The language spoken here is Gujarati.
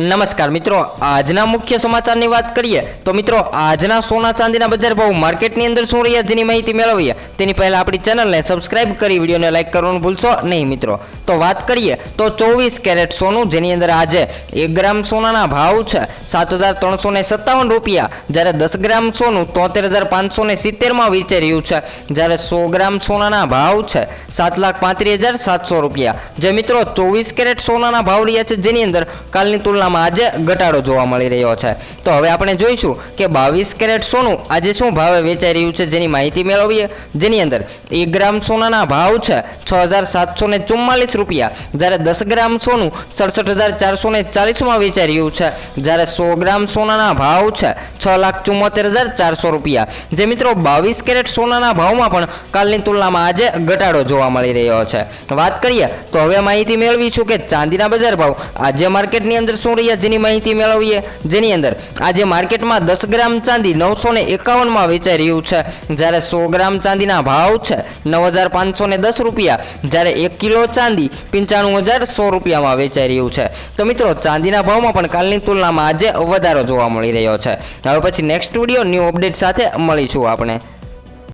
નમસ્કાર મિત્રો, આજના મુખ્ય સમાચારની વાત કરીએ, તો મિત્રો, આજના સોના ચાંદીના બજાર ભાવ માર્કેટની અંદર શું રહ્યા જેની માહિતી મેળવીએ, તેની પહેલાં આપણી ચેનલને સબસ્ક્રાઇબ કરી, વિડીયોને લાઇક કરવાનું ભૂલશો નહીં મિત્રો. તો વાત કરીએ, તો ચોવીસ કેરેટ સોનું, જેની અંદર આજે એક ગ્રામ સોનાના ભાવ છે, સાત હજાર ત્રણસો સત્તાવન રૂપિયા. જ્યારે દસ ગ્રામ સોનું તોતેર હજાર પાંચસો ને સિત્તેરમાં વેચાઈ રહ્યું છે, જ્યારે સો ગ્રામ સોનાના ભાવ છે, સાત લાખ પાંત્રીસ હજાર સાતસો રૂપિયા. જે મિત્રો ચોવીસ કેરેટ સોનાના ભાવ રહ્યા છે, જેની અંદર કાલની તુલનામાં આજે ઘટાડો જોવા મળી રહ્યો છે. તો હવે આપણે જોઈશું કે બાવીસ કેરેટ સોનું આજે શું ભાવે વેચાઈ રહ્યું છે જેની માહિતી મેળવીએ. જેની અંદર એક ગ્રામ સોનાના ભાવ છે છ હજાર સાતસો ને ચુમ્માલીસ રૂપિયા. જ્યારે દસ ગ્રામ સોનું સડસઠ હજાર ચારસો ને ચાલીસમાં વેચાઈ રહ્યું છે. જ્યારે સો ગ્રામ સોનાના ભાવ છે છ લાખ ચુમ્મોતેર હજાર ચારસો રૂપિયા. જે મિત્રો બાવીસ કેરેટ સોનાના ભાવમાં પણ કાલની તુલનામાં આજે ઘટાડો જોવા મળી રહ્યો છે. વાત કરીએ તો હવે માહિતી મેળવીશું કે ચાંદીના બજાર ભાવ આજે માર્કેટની અંદર શું જેની માહિતી મેળવીએ. જેની અંદર આજે માર્કેટમાં દસ ગ્રામ ચાંદી નવસો ને એકાવનમાં વેચાઈ રહ્યું છે. જ્યારે સો ગ્રામ ચાંદીના ભાવ છે નવ હજાર પાંચસો ને દસ રૂપિયા. જ્યારે એક કિલો ચાંદી પંચાણું હજાર સો રૂપિયામાં વેચાઈ રહ્યું છે. તો મિત્રો, ચાંદીના ભાવમાં પણ કાલની તુલનામાં આજે વધારો જોવા મળી રહ્યો છે. હવે પછી નેક્સ્ટ સ્ટુડિયો ન્યૂ અપડેટ સાથે મળીશું આપણે.